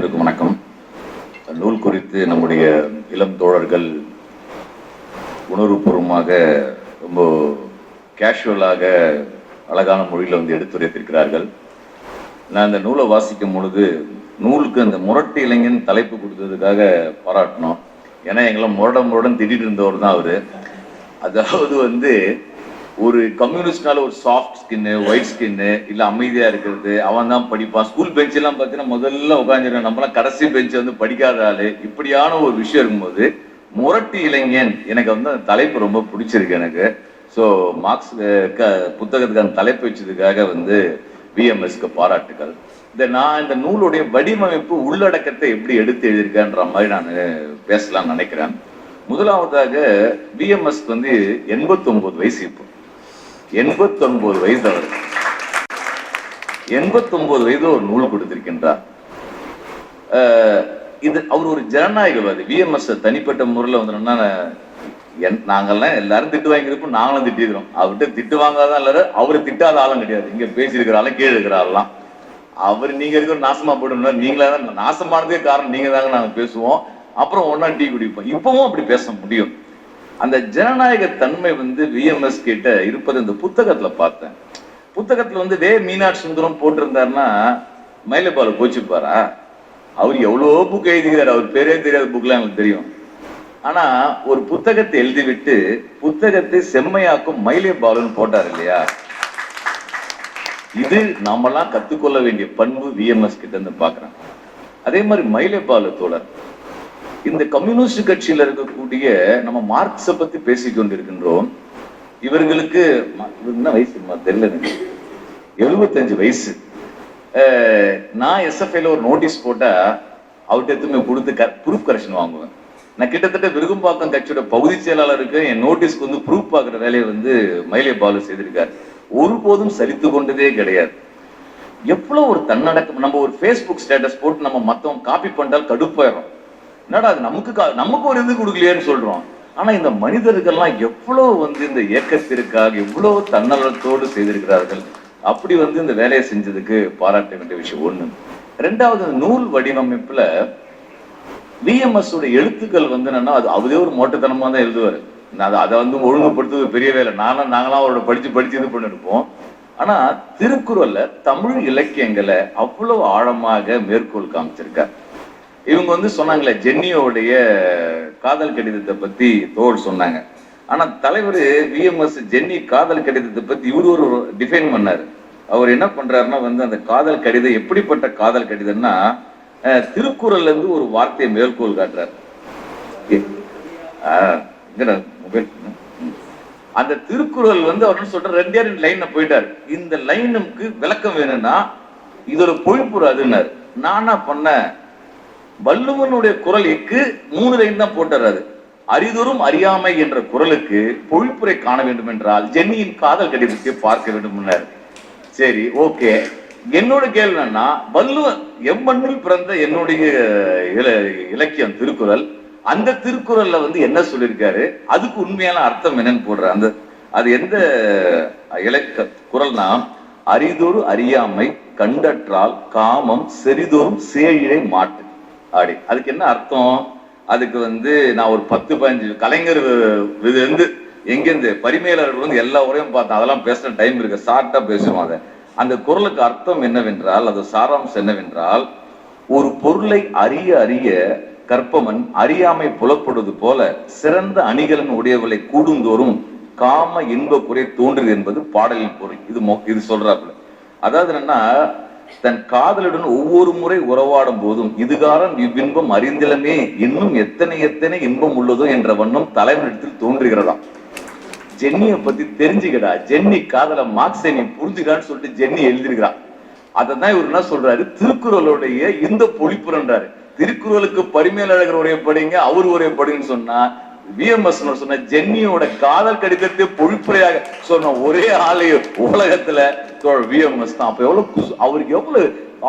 அனைவருக்கும் வணக்கம். நூல் குறித்து நம்முடைய இளம் தோழர்கள் உணர்வுபூர்வமாக ரொம்ப கேஷுவலாக அழகான மொழியில் வந்து எடுத்துரைத்திருக்கிறார்கள். நான் இந்த நூலை வாசிக்கும் பொழுது நூலுக்கு அந்த முரட்டு இளைஞன் தலைப்பு கொடுத்ததுக்காக பாராட்டணும். ஏன்னா எங்களை முரட முரடன் திடீர் இருந்தவர் தான் அவர். அதாவது வந்து ஒரு கம்யூனிஸ்ட்னால ஒரு சாஃப்ட் ஸ்கின்னு ஒயிட் ஸ்கின்னு இல்ல அமைதியா இருக்கிறது அவன் தான் படிப்பான். ஸ்கூல் பெஞ்ச் எல்லாம் பார்த்தீங்கன்னா முதல்ல உட்காந்துருக்கோம் நம்மளாம் கடைசி பெஞ்ச் வந்து படிக்காத ஆளு. இப்படியான ஒரு விஷயம் இருக்கும்போது முரட்டு இளைஞன் எனக்கு வந்து அந்த தலைப்பு ரொம்ப பிடிச்சிருக்கு எனக்கு. ஸோ மார்க்ஸ் புத்தகத்துக்கான தலைப்பு வச்சதுக்காக வந்து பிஎம்எஸ்க்கு பாராட்டுகள் இந்த நான் இந்த நூலுடைய வடிவமைப்பு உள்ளடக்கத்தை எப்படி எடுத்து எழுதியிருக்கேன்ற மாதிரி நான் பேசலாம்னு நினைக்கிறேன். முதலாவதாக பிஎம்எஸ்க்கு வந்து எண்பத்தொன்பது வயசு இப்போ. எண்பத்தொன்பது வயது அவர் எண்பத்தொன்பது வயது ஒரு நூல் கொடுத்திருக்கின்றார். இது அவர் ஒரு ஜனநாயகவாதி விஎம்எஸ் தனிப்பட்ட முறையில் வந்தோம்னா என் நாங்கெல்லாம் எல்லாரும் திட்டு வாங்கியிருப்போம் நாங்களும் திட்டிருக்கிறோம் அவர்கிட்ட திட்டு வாங்காதான் எல்லாரும் அவரை திட்டாத ஆளும் கிடையாது. இங்க பேசியிருக்கிற ஆளும் கீழே இருக்கிற ஆள்லாம். அவர் நீங்க இருக்கிற நாசமா போயிடணும் நீங்களா தான் நாசமானதே காரணம் நீங்க தாங்க நாங்க பேசுவோம். அப்புறம் ஒன்னா டீ குடிப்போம். இப்பவும் அப்படி பேச முடியும். அந்த ஜனநாயக தன்மை வந்து விஎம்எஸ் கிட்ட இருப்பது இந்த புத்தகத்துல பார்த்தேன். புத்தகத்துல வந்து வே மீனாட்சி சுந்தரம் போட்டிருந்தாருன்னா மயிலப்பால் கோச்சுப்பாரா? அவர் எவ்வளோ புக் எழுதுகிறார் அவர் பேரே தெரியாத புக்லாம் எனக்கு தெரியும். ஆனா ஒரு புத்தகத்தை எழுதிவிட்டு புத்தகத்தை செம்மையாக்கும் மயிலே பாலுன்னு போட்டார் இல்லையா? இது நாமெல்லாம் கத்துக்கொள்ள வேண்டிய பண்பு விஎம்எஸ் கிட்ட இருந்து பாக்குறேன் அதே மாதிரி மயிலே பாலு தோழர் இந்த கம்யூனிஸ்ட் கட்சியில இருக்கக்கூடிய நம்ம மார்க்ஸ பத்தி பேசிக் கொண்டிருக்கின்றோம். இவர்களுக்கு என்ன வயசு தெரியல எழுபத்தஞ்சு வயசு. நான் எஸ்எஃப்ஐல ஒரு நோட்டீஸ் போட்டா அவர்கிட்ட எதுவுமே கொடுத்து ப்ரூஃப் கரெக்ஷன் வாங்குவேன். நான் கிட்டத்தட்ட விருகம்பாக்கம் கட்சியோட பகுதி செயலாளருக்கு என் நோட்டீஸ்க்கு வந்து ப்ரூஃப் பார்க்குற வேலையை வந்து மயிலே பாலு செய்திருக்காரு. ஒருபோதும் சரித்து கொண்டதே கிடையாது. எவ்வளவு ஒரு தன்னடக்கம். நம்ம ஒரு ஃபேஸ்புக் ஸ்டேட்டஸ் போட்டு நம்ம மத்தவங்க காப்பி பண்ணிட்டால் கடுப்பாயிரும். என்னடா அது நமக்கு நமக்கு ஒரு இது கொடுக்கலையேன்னு சொல்றோம். ஆனா இந்த மனிதர்கள்லாம் எவ்வளவு வந்து இந்த இயக்கத்திற்காக எவ்வளவு தன்னலத்தோடு செய்திருக்கிறார்கள். அப்படி வந்து இந்த வேலையை செஞ்சதுக்கு பாராட்ட வேண்டிய விஷயம் ஒண்ணு. ரெண்டாவது நூல் வடிவமைப்புல விஎம்எஸ் உடைய எழுத்துக்கள் வந்து என்னன்னா அது அவரே ஒரு மோட்டத்தனமா தான் எழுதுவாரு. நான் அதை- அதை வந்து ஒழுங்குபடுத்துவது பெரிய வேலை. நானும் நாங்களாம் அவரோட படிச்சு படிச்சு இது பண்ணிருப்போம். ஆனா திருக்குறள்ல தமிழ் இலக்கியங்களை அவ்வளவு ஆழமாக மேற்கோள் காமிச்சிருக்கார். இவங்க வந்து சொன்னாங்களே ஜென்னியோடைய காதல் கடிதத்தை பத்தி தோல் சொன்னாங்க. ஆனா தலைவர் விஎம்எஸ் ஜென்னி காதல் கடிதத்தை பத்தி இவரு ஒரு டிஃபைன் பண்ணாரு. அவர் என்ன பண்றாருன்னா வந்து அந்த காதல் கடிதம் எப்படிப்பட்ட காதல் கடிதம்னா அஹ், திருக்குறள்ல இருந்து ஒரு வார்த்தையை மேற்கோள் காட்டுறாரு. மொபைல் அந்த திருக்குறள் வந்து அவர் என்ன சொல்ற ரெண்டே ரெண்டு லைன்ல போயிட்டாரு. இந்த லைனுக்கு விளக்கம் வேணும்னா இது ஒரு பொழிப்புற அதுன்னாரு நானா பண்ணேன் வள்ளுவனுடைய குரலுக்கு மூணு லைன் தான் போட்டுறாரு. அது அரிதொரும் அறியாமை என்ற குரலுக்கு பொழிப்புரை காண வேண்டும் என்றால் ஜென்னியின் காதல் கடிதத்தை பார்க்க வேண்டும் சரி ஓகே என்னோட கேள்வி என்னன்னா வள்ளுவன் எம்மண்ணில் பிறந்த என்னுடைய இல- இலக்கியம் திருக்குறள் அந்த திருக்குறள்ல வந்து என்ன சொல்லியிருக்காரு? அதுக்கு உண்மையான அர்த்தம் என்னன்னு போடுற அந்த அது எந்த இலக்க குரல்னா அரிதொரு அறியாமை கண்டற்றால் காமம் செறிதோறும் சேழிழை மாட்டு. அப்படி அதுக்கு என்ன அர்த்தம்? அதுக்கு வந்து நான் ஒரு பத்து பதினஞ்சு கலைஞர் இது வந்து எங்கிருந்து பரிமையாளர்கள் வந்து எல்லா உரையும் பார்த்தேன். அதெல்லாம் பேசுற டைம் இருக்கு. ஷார்ட்டா பேசுவோம் அதை. அந்த குரலுக்கு அர்த்தம் என்னவென்றால் அது சாராம்சம் என்னவென்றால் ஒரு பொருளை அறிய அறிய கற்பவன் அறியாமை புலப்படுவது போல சிறந்த அணிகலன் உடையவளை கூடுந்தோறும் காம இன்ப குறை தோன்றுது என்பது பாடலின் பொருள். இது இது சொல்றாப்புல. அதாவது என்னன்னா தன் காதலுடன் ஒவ்வொரு முறை உறவாடும் போதும் இதுகாலம் இவ்வின்பம் அறிந்திலமே இன்னும் எத்தனை எத்தனை இன்பம் உள்ளதோ என்ற வண்ணம் தலைவனிடத்தில் தோன்றுகிறதாம். ஜென்னிய பத்தி தெரிஞ்சுக்கடா. ஜென்னி காதல மார்க்ஸை நீ புரிஞ்சுக்கான்னு சொல்லிட்டு ஜென்னி எழுதிருக்கிறான் அதான் இவர் என்ன சொல்றாரு? திருக்குறளுடைய இந்த பொழிப்புறன்றாரு திருக்குறளுக்கு பரிமேலழகர் உரையப்படுங்க படிங்க அவர் உரைய சொன்னா விஎம்எஸ் சொன்ன ஜென்னியோட காதல் கடிதத்தை பொழிப்புரையாக சொன்ன ஒரே ஆலய உலகத்துல விஎம்எஸ் தான். அப்ப எவ்வளவு அவருக்கு எவ்வளவு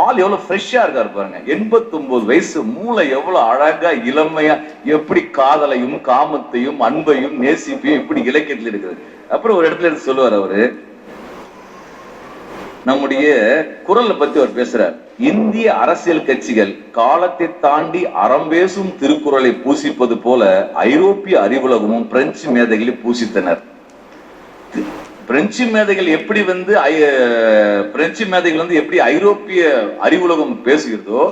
ஆள் எவ்வளவு ஃப்ரெஷ்ஷா இருக்காரு பாருங்க. 89 வயசு மூளை எவ்வளவு அழகா இளமையா எப்படி காதலையும் காமத்தையும் அன்பையும் நேசிப்பையும் இப்படி இலக்கியத்தில் இருக்குது அப்புறம் ஒரு இடத்துல எடுத்து சொல்லுவார் அவரு நம்முடைய குரலை பத்தி அவர் பேசுறார். இந்திய அரசியல் கட்சிகள் காலத்தை தாண்டி அறம் பேசும் திருக்குறளை பூசிப்பது போல ஐரோப்பிய அறிவுலகமும் பிரெஞ்சு மேதைகளை பூசித்தனர். பிரெஞ்சு மேதைகள் எப்படி வந்து பிரெஞ்சு மேதைகள் வந்து எப்படி ஐரோப்பிய அறிவுலகம் பேசுகிறதோ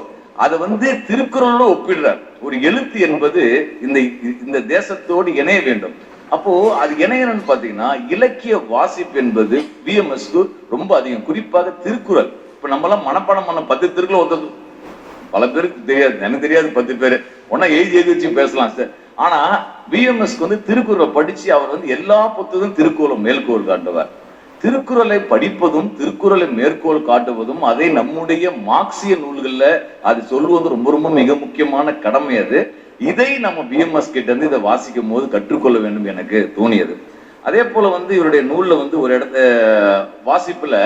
அதை வந்து திருக்குறளோட ஒப்பிடுறார். ஒரு எழுத்து என்பது இந்த இந்த தேசத்தோடு இணைய வேண்டும். அப்போ அது இணையணும்னு பாத்தீங்கன்னா இலக்கிய வாசிப்பு என்பது பிஎம்எஸ்க்கு ரொம்ப அதிகம். குறிப்பாக திருக்குறள். இப்ப நம்ம எல்லாம் மனப்பாடம் பண்ண பத்து திருக்குறள் ஒருத்தர் பல பேருக்கு தெரியாது. எனக்கு தெரியாது பத்து பேர். ஒன்னா எழுதி எழுதி வச்சு பேசலாம் சார். ஆனா பிஎம்எஸ்க்கு வந்து திருக்குறளை படிச்சு அவர் வந்து எல்லா புத்தகம் திருக்குறளை மேற்கோள் காட்டுவார். திருக்குறளை படிப்பதும் திருக்குறளை மேற்கோள் காட்டுவதும் அதை நம்முடைய மார்க்சிய நூல்களில் அது சொல்வது ரொம்ப ரொம்ப மிக முக்கியமான கடமை அது. இதை நம்ம பிஎம்எஸ் கிட்ட இருந்து இதை வாசிக்கும் போது கற்றுக்கொள்ள வேண்டும் எனக்கு தோணியது. அதே போல வந்து இவருடைய நூல்ல வந்து ஒரு இடத்த வாசிப்புல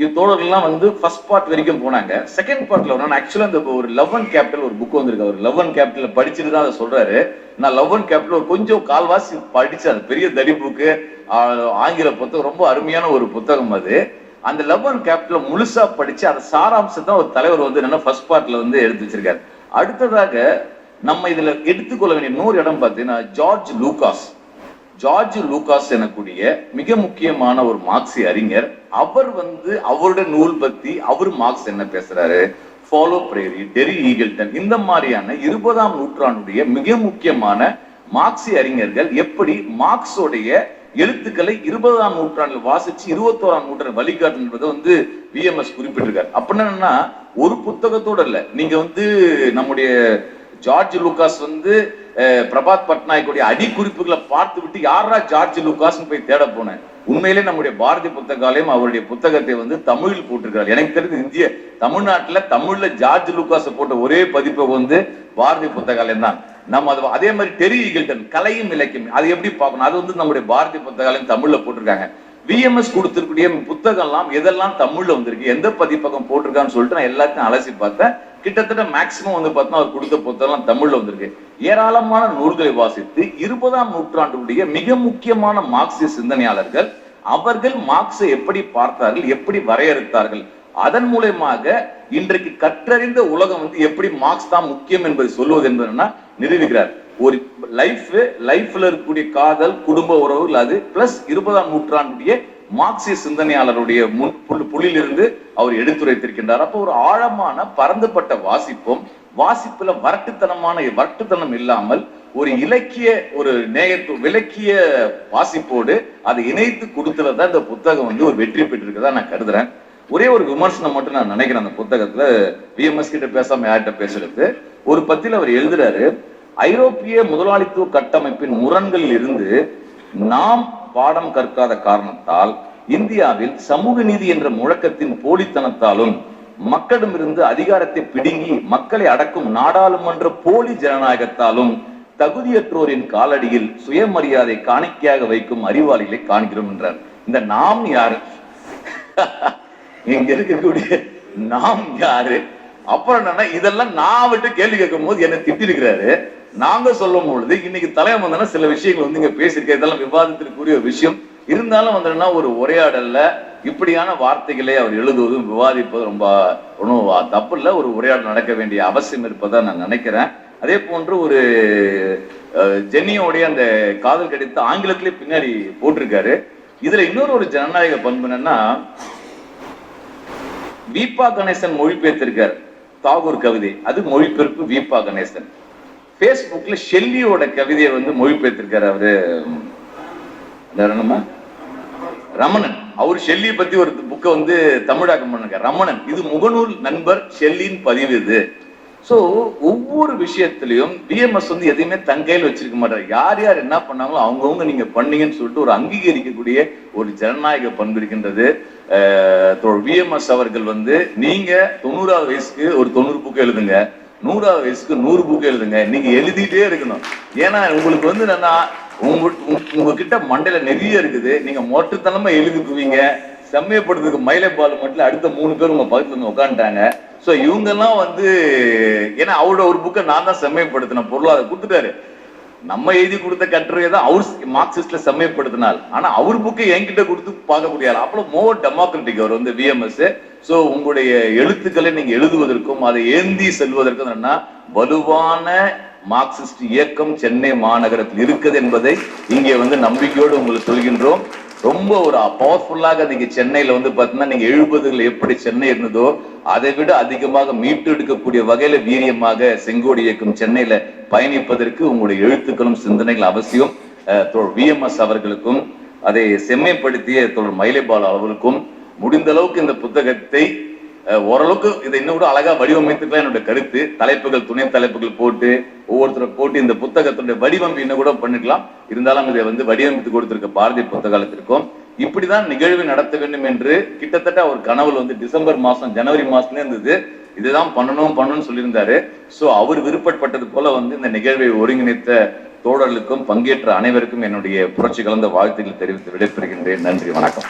இது தோழர்கள்லாம் வந்து ஃபர்ஸ்ட் பார்ட் வரைக்கும் போனாங்க. செகண்ட் பார்ட்ல வரணும் ஆக்சுவலா இந்த ஒரு லவ் அண்ட் கேபிட்டல் ஒரு புக் வந்திருக்கு. அவர் லவ் அண்ட் கேபிட்டல் படிச்சுட்டு தான் அதை சொல்றாரு. நான் லவ் அண்ட் கேபிட்டல் ஒரு கொஞ்சம் கால்வாசி படிச்சு அது பெரிய தடி புக்கு ஆங்கில புத்தகம் ரொம்ப அருமையான ஒரு புத்தகம் அது. அந்த லவ் அண்ட் கேபிட்டல் முழுசா படிச்சு அதை சாராம்சத்தான் ஒரு தலைவர் வந்து என்னன்னா ஃபர்ஸ்ட் பார்ட்ல வந்து எடுத்து வச்சிருக்காரு. அடுத்ததாக நம்ம இதுல எடுத்துக்கொள்ள வேண்டிய இன்னொரு இடம் பார்த்தீங்கன்னா ஜார்ஜ் லூகாஸ். ஜார்ஜ் லூகாஸ் எனக்கூடிய மிக முக்கியமான ஒரு மார்க்சி அறிஞர். அவர் வந்து அவருடைய நூல் பத்தி அவர் மார்க்ஸ் என்ன பேசுறாரு? ஃபாலோ பிரேரி டெரி ஈகிள்டன் இந்த மாதிரியான இருபதாம் நூற்றாண்டுடைய மிக முக்கியமான மார்க்சி அறிஞர்கள் எப்படி மார்க்ஸோடைய எழுத்துக்களை இருபதாம் நூற்றாண்டில் வாசிச்சு இருபத்தோராம் நூற்றாண்டு வழிகாட்டு என்பதை வந்து விஎம்எஸ் குறிப்பிட்டிருக்காரு. அப்படின்னா ஒரு புத்தகத்தோட இல்ல. நீங்க வந்து நம்முடைய ஜார்ஜ் லூகாஸ் வந்து பிரபாத் பட்நாயக்குடைய அடிக்குறிப்புகளை பார்த்து விட்டு யாரா ஜார்ஜ் லூகாஸ்னு போய் தேட போனேன்? உண்மையிலே நம்முடைய பாரதி புத்தகாலயம் அவருடைய புத்தகத்தை வந்து தமிழில் போட்டிருக்கிறார். எனக்கு தெரிஞ்சு இந்திய தமிழ்நாட்டில் தமிழ்ல ஜார்ஜ் லூகாஸ் போட்ட ஒரே பதிப்பை வந்து பாரதி புத்தகாலயம் தான். நம்ம அது அதே மாதிரி டெரி ஈகிள்டன் கலையும் இலக்கியம். அது எப்படி பார்க்கணும்? அது வந்து நம்முடைய பாரதி புத்தகாலயம் தமிழ்ல போட்டிருக்காங்க. விஎம்எஸ் கொடுத்திருக்கூடிய புத்தகம்லாம் எதெல்லாம் தமிழ்ல வந்திருக்கு எந்த பதிப்பகம் போட்டிருக்கான்னு சொல்லிட்டு நான் எல்லாத்தையும் அலசி பார்த்தேன். கிட்டத்தட்ட மேக்சிமம் வந்து பார்த்தோன்னா அவர் கொடுத்த புத்தகம் தமிழ்ல வந்திருக்கு. ஏராளமான நூல்களை வாசித்து இருபதாம் நூற்றாண்டுடைய மிக முக்கியமான மார்க்சிய சிந்தனையாளர்கள் அவர்கள் மார்க்ஸை எப்படி பார்த்தார்கள் எப்படி வரையறுத்தார்கள் அதன் மூலயமாக இன்றைக்கு கற்றறிந்த உலகம் வந்து எப்படி மார்க்ஸ் தான் முக்கியம் என்பதை சொல்லுவது என்பதுன்னா நிரூபிக்கிறார். ஒரு லைஃப் லைஃப்ல இருக்கக்கூடிய காதல் குடும்ப உறவுகள் அது பிளஸ் இருபதாம் நூற்றாண்டுடைய மார்க்சிய சிந்தனையாளருடைய முன் புள்ளி- அவர் எடுத்துரைத்திருக்கின்றார். அப்போ ஒரு ஆழமான பறந்துபட்ட வாசிப்பும் வாசிப்புல வரட்டுத்தனமான வரட்டுத்தனம் இல்லாமல் ஒரு இலக்கிய ஒரு நேயத்து விலக்கிய வாசிப்போடு அதை இணைத்து கொடுத்துறது தான் இந்த புத்தகம் வந்து ஒரு வெற்றி பெற்றிருக்கதா நான் கருதுறேன். ஒரே ஒரு விமர்சனம் மட்டும் நான் நினைக்கிறேன் அந்த புத்தகத்துல. பிஎம்எஸ் கிட்ட பேசாம யார்கிட்ட பேசுறது? ஒரு பத்தியில அவர் எழுதுறாரு ஐரோப்பிய முதலாளித்துவ கட்டமைப்பின் முரண்களில் இருந்து நாம் பாடம் கற்காத காரணத்தால் இந்தியாவில் சமூக நீதி என்ற முழக்கத்தின் போலித்தனத்தாலும் மக்களிடமிருந்து அதிகாரத்தை பிடுங்கி மக்களை அடக்கும் நாடாளுமன்ற போலி ஜனநாயகத்தாலும் தகுதியற்றோரின் காலடியில் சுயமரியாதை காணிக்கையாக வைக்கும் அறிவாளிகளை காண்கிறோம் என்றார். இந்த நாம் யாரு? இங்க இருக்கக்கூடிய நாம் யாரு? அப்புறம் என்னன்னா இதெல்லாம் நான் விட்டு கேள்வி கேட்கும் போது என்ன திட்டிருக்கிறாரு. நாங்க சொல்லும் பொழுது இன்னைக்கு தலைவன் வந்தனா சில விஷயங்கள் வந்து இங்க பேசியிருக்க இதெல்லாம் விவாதத்திற்குரிய விஷயம். இருந்தாலும் வந்தோம்னா ஒரு உரையாடல்ல இப்படியான வார்த்தைகளை அவர் எழுதுவதும் விவாதிப்பதும் ரொம்ப ஒன்றும் தப்பு இல்லை. ஒரு உரையாடல் நடக்க வேண்டிய அவசியம் இருப்பதா நான் நினைக்கிறேன். அதே போன்று ஒரு ஜென்னியோடைய அந்த காதல் கிடைத்த ஆங்கிலத்திலே பின்னாடி போட்டிருக்காரு. இதுல இன்னொரு ஒரு ஜனநாயக பண்பு என்னன்னா வீப்பா கணேசன் மொழிபெயர்த்திருக்கார். தாகூர் கவிதை. அது மொழிபெயர்ப்பு வீப்பா கணேசன். Facebookல ஷெல்லியோட கவிதையை வந்து மொழிபெயர்த்திருக்காரு அவரு. அந்த ரமணன். அவர் ஷெல்லியை பத்தி ஒரு புக்கை வந்து தமிழாக்கம் பண்ணுங்க ரமணன். இது முகநூல் நண்பர் ஷெல்லின் பதிவு இது. சோ ஒவ்வொரு விஷயத்திலையும் பிஎம்எஸ் வந்து எதையுமே தங்கையில் வச்சிருக்க மாட்டாரு. யார் யார் என்ன பண்ணாங்களோ அவங்கவுங்க நீங்க பண்ணீங்கன்னு சொல்லிட்டு ஒரு அங்கீகரிக்கக்கூடிய ஒரு ஜனநாயக பண்பு இருக்கின்றது. விஎம்எஸ் அவர்கள் வந்து நீங்க தொண்ணூறாவது வயசுக்கு ஒரு தொண்ணூறு புக்கு எழுதுங்க. நூறாவது வயசுக்கு நூறு புக்கு எழுதுங்க. நீங்க எழுதிட்டே இருக்கணும். ஏன்னா உங்களுக்கு வந்து என்னன்னா உங்க உங்ககிட்ட மண்டையில நிறைய இருக்குது. நீங்க மொட்டத்தனமா எழுதிக்குவீங்க. செம்மையப்படுறதுக்கு மயிலைப்பால் மட்டும் அடுத்த மூணு பேர் உங்க பக்கத்துல வந்து உட்காந்துட்டாங்க ஸோ இவங்கெல்லாம் வந்து ஏன்னா அவரோட ஒரு புக்கை நான் தான் செம்மைப்படுத்தின பொருளாதார கொடுத்துட்டாரு. நம்ம எழுதி கொடுத்த கட்டுரையை தான் அவர் மார்க்சிஸ்ட்ல செம்மைப்படுத்தினார். ஆனா அவர் புக்கு என்கிட்ட கொடுத்து பார்க்கக்கூடிய முடியாது அவ்வளவு மோர் டெமோக்ராட்டிக் அவர் வந்து விஎம்எஸ் ஸோ உங்களுடைய எழுத்துக்களை நீங்க எழுதுவதற்கும் அதை ஏந்தி செல்வதற்கும் என்னன்னா வலுவான மார்க்சிஸ்ட் இயக்கம் சென்னை மாநகரத்தில் இருக்குது என்பதை இங்கே வந்து நம்பிக்கையோடு உங்களுக்கு சொல்கின்றோம். ரொம்ப ஒரு பவர்ஃபுல்லாக நீங்க சென்னையில வந்து பாத்தீங்கன்னா நீங்க எழுபதுகள் எப்படி சென்னை இருந்ததோ அதை விட அதிகமாக மீட்டு எடுக்கக்கூடிய வகையில வீரியமாக செங்கோடி இயக்கம் சென்னையில பயணிப்பதற்கு உங்களுடைய எழுத்துக்களும் சிந்தனைகள் அவசியம். விஎம்எஸ் அவர்களுக்கும் அதை செம்மைப்படுத்திய தோழர் மயிலைபால் அவர்களுக்கும் முடிந்த அளவுக்கு இந்த புத்தகத்தை ஓரளவுக்கு இதை இன்னும் கூட அழகா வடிவமைத்துக்கலாம். என்னோட கருத்து. தலைப்புகள் துணை தலைப்புகள் போட்டு ஒவ்வொருத்தரை போட்டு இந்த புத்தகத்தினுடைய வடிவம் இன்னும் கூட பண்ணிக்கலாம். இருந்தாலும் இதை வந்து வடிவமைத்து கொடுத்திருக்க பாரதிய புத்தகாலத்திற்கும் இப்படிதான் நிகழ்வு நடத்த வேண்டும் என்று கிட்டத்தட்ட அவர் கனவுல வந்து டிசம்பர் மாசம் ஜனவரி மாசத்துல இருந்தது. இதுதான் பண்ணணும் பண்ணணும்னு சொல்லியிருந்தாரு. சோ அவர் விருப்பப்பட்டது போல வந்து இந்த நிகழ்வை ஒருங்கிணைத்த தோழர்களுக்கும் பங்கேற்ற அனைவருக்கும் என்னுடைய புரட்சி கலந்த வாழ்த்துக்கள் தெரிவித்து விடைபெறுகின்றேன். நன்றி வணக்கம்.